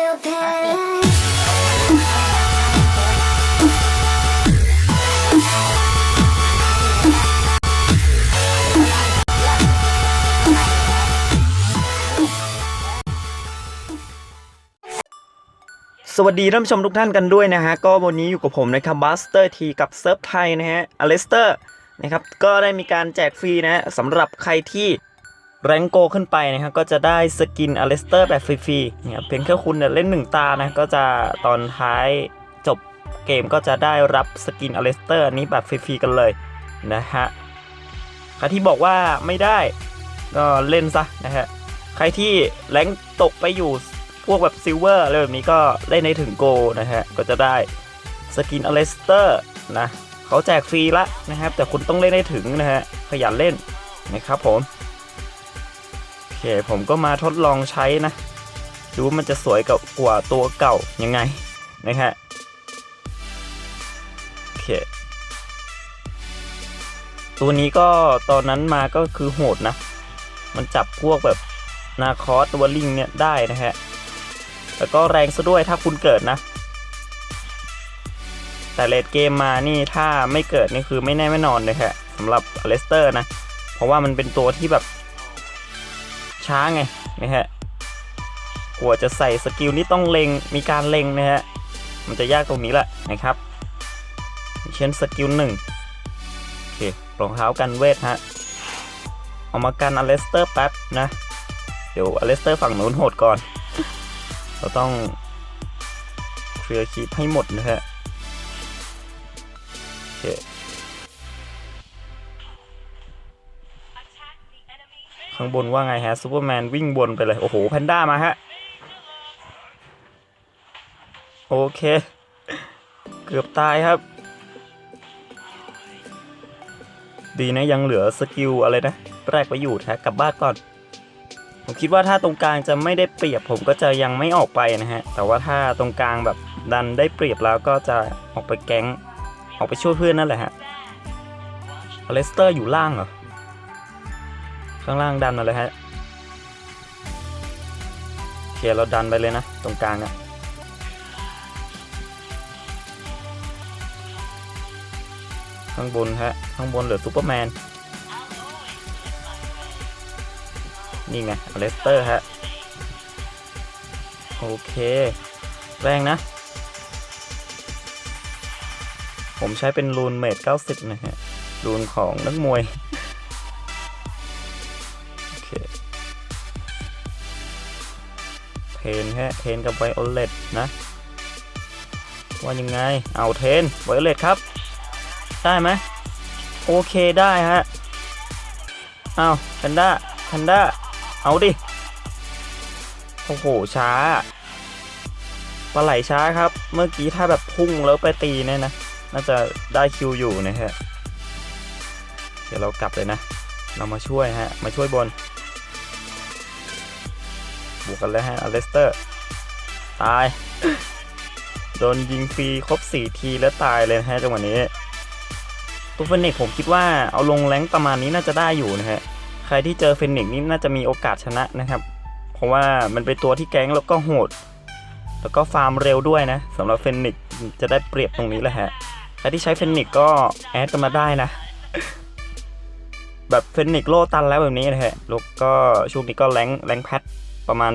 สวัสดีท่านผู้ชมทุกท่านกันด้วยนะฮะ ก็วันนี้อยู่กับผมนะครับบัสเตอร์ทีกับเซิร์ฟไทยนะฮะอเลสเตอร์นะครับก็ได้มีการแจกฟรีนะฮะสำหรับใครที่ แรงโกขึ้นไปนะครับก็จะได้สกินอเลสเตอร์แบบฟรีๆเนี่ยเพียงแค่คุณเนี่ยเล่นหนึ่งตานะก็จะตอนท้ายจบเกมก็จะได้รับสกินอเลสเตอร์นี้แบบฟรีๆกันเลยนะฮะใครที่บอกว่าไม่ได้ก็เล่นซะนะฮะใครที่แรงตกไปอยู่พวกแบบซิลเวอร์อะไรแบบนี้ก็เล่นในถึงโกนะฮะก็จะได้สกินอเลสเตอร์นะเขาแจกฟรีละนะครับแต่คุณต้องเล่นให้ถึงนะฮะขยันเล่นนะครับผม เคผมก็มาทดลองใช้นะ ดูว่ามันจะสวยกับกว่าตัวเก่ายังไงนะฮะโอเคตัวนี้ก็ตอนนั้นมาก็คือโหดนะ มันจับพวกแบบนาคอสตัวลิงเนี่ยได้นะฮะ แล้วก็แรงซะด้วยถ้าคุณเกิดนะ แต่เลดเกมมานี่ถ้าไม่เกิดนี่คือไม่แน่ไม่นอนเลยฮะสำหรับอเลสเตอร์นะ เพราะว่ามันเป็นตัวที่แบบ ช้าไงนะฮะกว่าจะใส่สกิลนี่ต้องเล็งมีการเล็งนะฮะมันจะยากตรงนี้แหละนะครับ เช่นสกิลหนึ่งโอเครองเท้ากันเวทฮะเอามากันอเลสเตอร์แป๊บนะ เดี๋ยวอเลสเตอร์ฝั่งนู้นโหดก่อน เราต้องเคลียร์คีปให้หมดนะฮะโอเค ข้างบนว่าไงฮะซูเปอร์แมนวิ่งบนไปเลย โอ้โหแพนด้ามาฮะ โอเค เกือบตายครับ ดีนะยังเหลือสกิลอะไรนะ แรกไปอยู่แท็กกลับบ้านก่อน ผมคิดว่าถ้าตรงกลางจะไม่ได้เปรียบผมก็จะยังไม่ออกไปนะฮะ แต่ว่าถ้าตรงกลางแบบดันได้เปรียบแล้วก็จะออกไปแก๊ง ออกไปช่วยเพื่อนนั่นแหละฮะอเลสเตอร์อยู่ล่างเหรอ ข้างล่างดันมาเลยฮะโอเคเราดันไปเลยนะ ตรงกลางอะข้างบนฮะ ข้างบนเหลือซูเปอร์แมน นี่ไงเลสเตอร์ฮะ โอเค แรงนะ ผมใช้เป็นรูนเมด90 นะฮะ รูนของนักมวย เทนฮะเทนกับไวโอเลตนะ ว่ายังไง เอาเทนไวโอเลตครับ ได้ไหมโอเคได้ฮะ เอาแพนด้าแพนด้า เอาดิ โอ้โห ช้า ปลาไหลช้าครับ เมื่อกี้ถ้าแบบพุ่งแล้วไปตีเนี่ยนะ น่าจะได้คิวอยู่นะฮะ เดี๋ยวเรากลับเลยนะ เรามาช่วยฮะ มาช่วยบน บวกกันแล้วฮะอเลสเตอร์ ตาย โดนยิงฟรีครบ 4 ทีแล้วตายเลยนะฮะจังหวะนี้ตัวเฟนเน็กผมคิดว่าเอาลงแรงประมาณนี้น่าจะได้อยู่นะฮะ ใครที่เจอเฟนิกนี่น่าจะมีโอกาสชนะนะครับ เพราะว่ามันเป็นตัวที่แก๊งแล้วก็โหด แล้วก็ฟาร์มเร็วด้วยนะสำหรับเฟนิกจะได้เปรียบตรงนี้แหละฮะ ใครที่ใช้เฟนิกก็แอดกันมาได้นะแบบเฟนิกโลตันแล้วแบบนี้นะฮะแล้วก็ช่วงนี้ก็แรงแรงแพท ประมาณ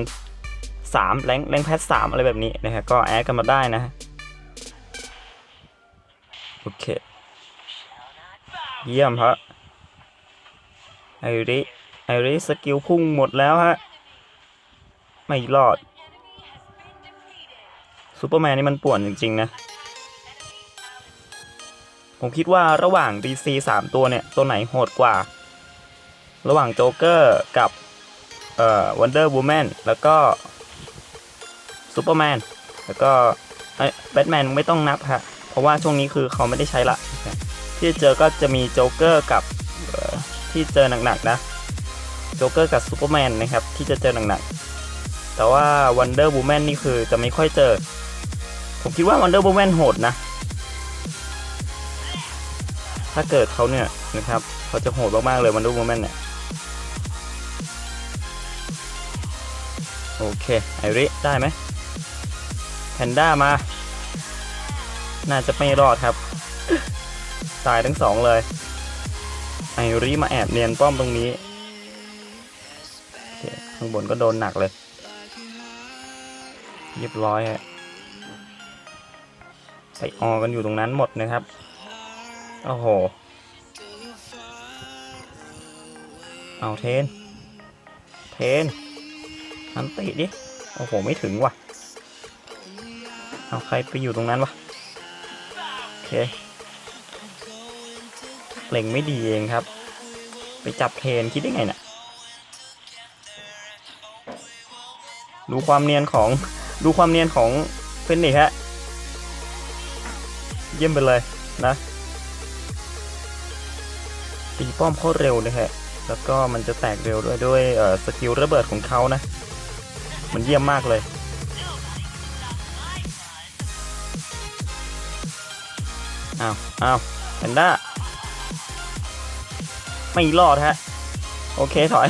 3 แรงแรงแพท3อะไรแบบนี้นะฮะก็แอดกันมาได้นะ โอเค เยี่ยมครับไอริไอริสกิลพุ่งหมดแล้วฮะ ไม่รอดซูเปอร์แมนนี่มันป่วนจริง ๆ นะ ผมคิดว่าระหว่าง DC 3 ตัวเนี่ย ตัวไหนโหดกว่า ระหว่างโจ๊กเกอร์กับ เอ่อวันเดอร์วูแมนแล้วก็ซูเปอร์แมนแล้วก็ไอ้แบทแมนไม่ต้องนับฮะเพราะว่าช่วงนี้คือเขาไม่ได้ใช้ละ ที่เจอก็จะมีโจ๊กเกอร์กับที่เจอหนักๆนะโจ๊กเกอร์กับซูเปอร์แมนนะครับที่จะเจอหนักๆแต่ว่า Wonder Woman นี่คือจะไม่ค่อยเจอ ผมคิดว่า Wonder Woman โหดนะ ถ้าเกิดเขาเนี่ยนะครับเขาจะโหดมากๆเลย Wonder Woman เนี่ย โอเค ไอริได้ไหมแพนด้ามา น่าจะไม่รอดครับ ตายทั้งสองเลย ไอรีมาแอบเนียนป้อมตรงนี้ข้างบนก็โดนหนักเลย เรียบร้อยฮะใส่ออกันอยู่ตรงนั้นหมดนะครับ โอ้โห เอาเทน เทน อันติดิ โอ้โห ไม่ถึงว่ะ เอาใครไปอยู่ตรงนั้นวะ โอเคเล็งไม่ดีเองครับ ไปจับเทนคิดได้ไงน่ะ ดูความเนียนของ ดูความเนียนของเฟนนิกฮะ เยี่ยมไปเลยนะ ตีป้อมโคตรเร็วเลยฮะแล้วก็มันจะแตกเร็วด้วยด้วยเอ่อสกิลระเบิดของเขานะ มันเยี่ยมมากเลย อ้าวอ้าวแพนด้า ไม่รอดฮะ โอเคถอย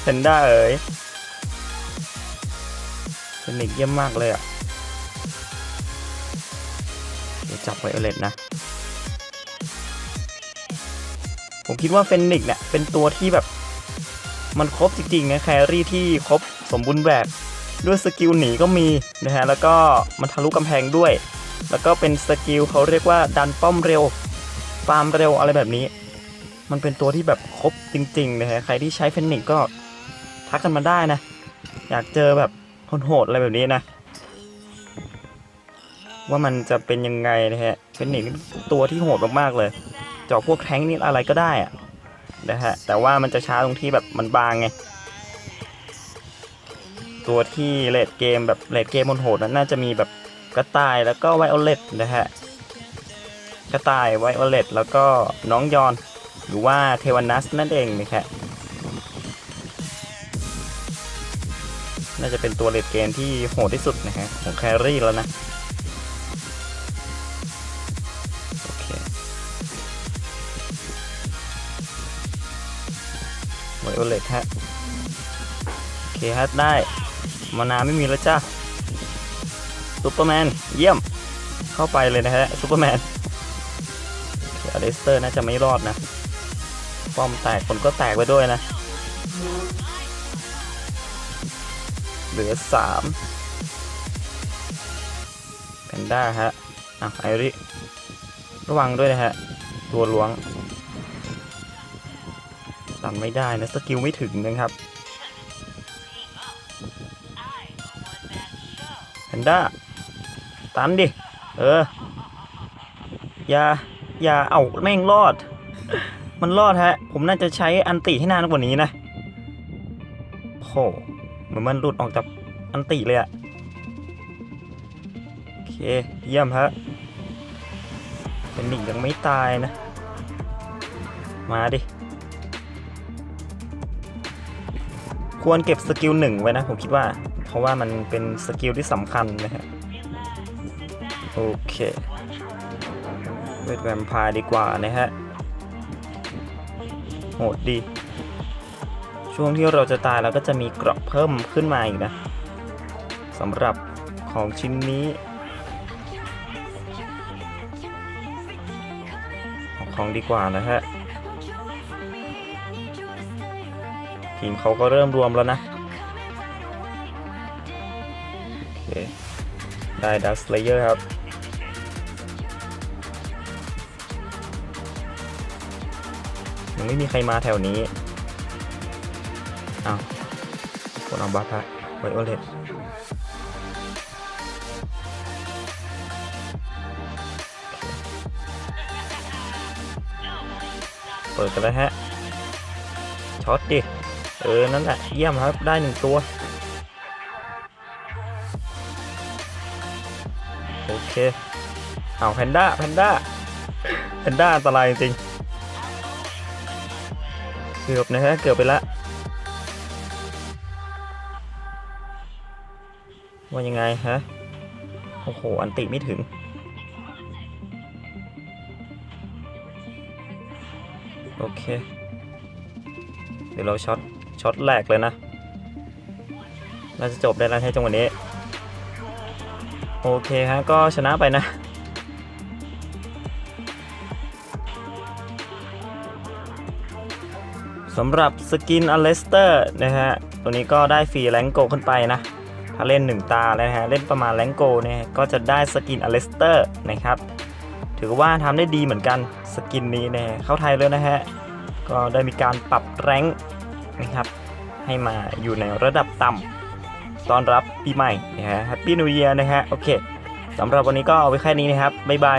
แพนด้าเอ๋ยเป็นนิกเยี่ยมมากเลยอะเดี๋ยวจับไวโอเลตนะ ผมคิดว่าเฟนนิกเนี่ยเป็นตัวที่แบบ มันครบจริงๆนะแครี่ที่ครบ สมบูรณ์แบบด้วยสกิลหนีก็มีนะฮะแล้วก็มันทะลุกำแพงด้วย แล้วก็เป็นสกิลเขาเรียกว่าดันป้อมเร็วฟาร์มเร็วอะไรแบบนี้ มันเป็นตัวที่แบบครบจริงๆนะฮะใครที่ใช้เฟนนิกก็ทักกันมาได้นะ อยากเจอแบบโหดๆอะไรแบบนี้นะ ว่ามันจะเป็นยังไงนะฮะเฟนนิกตัวที่โหดมากๆเลยเจาะพวกแท้งนี่อะไรก็ได้อะนะฮะแต่ว่ามันจะช้าตรงที่แบบมันบางไง ตัวที่เลดเกมแบบเลดเกมบนโหดนั้นน่าจะมีแบบกระต่ายแล้วก็ไวโอเลตนะฮะกระต่ายไวโอเลตแล้วก็น้องยอน หรือว่าเทวานัสนั่นเองนะครับน่าจะเป็นตัวเลดเกมที่โหดที่สุดนะฮะของแครี่แล้วนะโอเคไวโอเลตฮะโอเคฮะได้ มานาไม่มีแล้วจ้าซูเปอร์แมน เยี่ยมเข้าไปเลยนะฮะซูเปอร์แมนอเลสเตอร์น่าจะไม่รอดนะป้อมแตกคนก็แตกไปด้วยนะ เหลือสามแพนด้าฮะอะไอริ ระวังด้วยนะฮะ ตัวล้วงตันไม่ได้นะ สกิลไม่ถึงนะครับ นด้าตันดิ เออ อย่า อย่า เอาแม่งรอด มันรอดฮะ ผมน่าจะใช้อันติให้นานกว่านี้นะโหเหมือนมันหลุดออกจากอันติเลยอะโอเค เยี่ยมฮะเป็นหนิงยังไม่ตายนะ มาดิ ควรเก็บสกิลหนึ่งไว้นะ ผมคิดว่า ราะว่ามันเป็นสกิลที่สำคัญนะฮะโอเคเวทแวมพร์ดีกว่านะฮะโหดดี ช่วงที่เราจะตายเราก็จะมีเกราะเพิ่มขึ้นมาอีกนะสำหรับของชิ้นนี้เอาของดีกว่านะฮะทีมเขาก็เริ่มรวมแล้วนะ ได้ดัสเลเยอร์ครับ ยังไม่มีใครมาแถวนี้อ้าวคนเอาบัตรไวโอเลตเปิดกันแล้วฮะช็อตดิ เออ นั่นแหละ เยี่ยมครับ ได้หนึ่งตัว เคเอาแพนด้าแพนด้าแพนด้าอันตรายจริงเกือบนะฮะเกือบไปละว่ายังไงฮะโอ้โหอันติไม่ถึงโอเค เดี๋ยวเราช็อตช็อตแรกเลยนะ น่าจะจบได้แล้วให้จังหวะนี้ โอเคฮะก็ชนะไปนะ สำหรับสกินอเลสเตอร์นะฮะ ตัวนี้ก็ได้ฟรีแรงโกขึ้นไปนะ ถ้าเล่น 1 ตาแล้วนะฮะ เล่นประมาณแรงโกเนี่ยก็จะได้สกินอเลสเตอร์นะครับ ถือว่าทำได้ดีเหมือนกันสกินนี้นะฮะเข้าไทยแล้วนะฮะ ก็ได้มีการปรับแรงนะครับ ให้มาอยู่ในระดับต่ำ ต้อนรับปีใหม่นะฮะแฮปปี้นิวเยียร์นะฮะโอเคสำหรับวันนี้ก็เอาไว้แค่นี้นะครับบ๊ายบาย